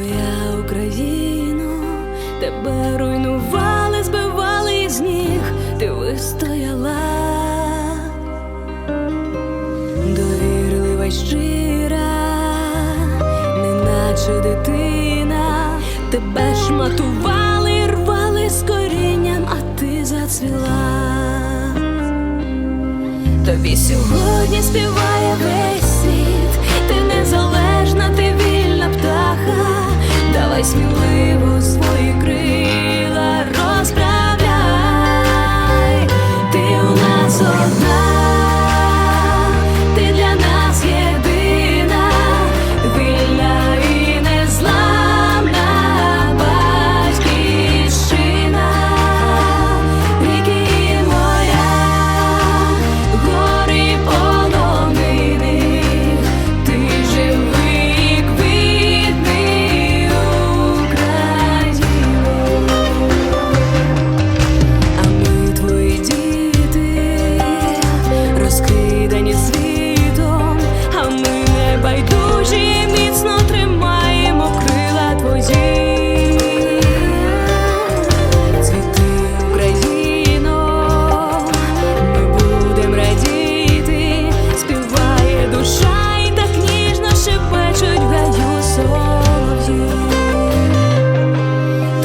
Моя Україно, тебе руйнували, збивали з ніг, ти вистояла, довірлива й щира, неначе дитина, тебе шматували, рвали з корінням, а ти зацвіла. Тобі сьогодні співає весь ти незалежна, ти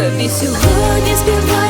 тобі сьогодні співаю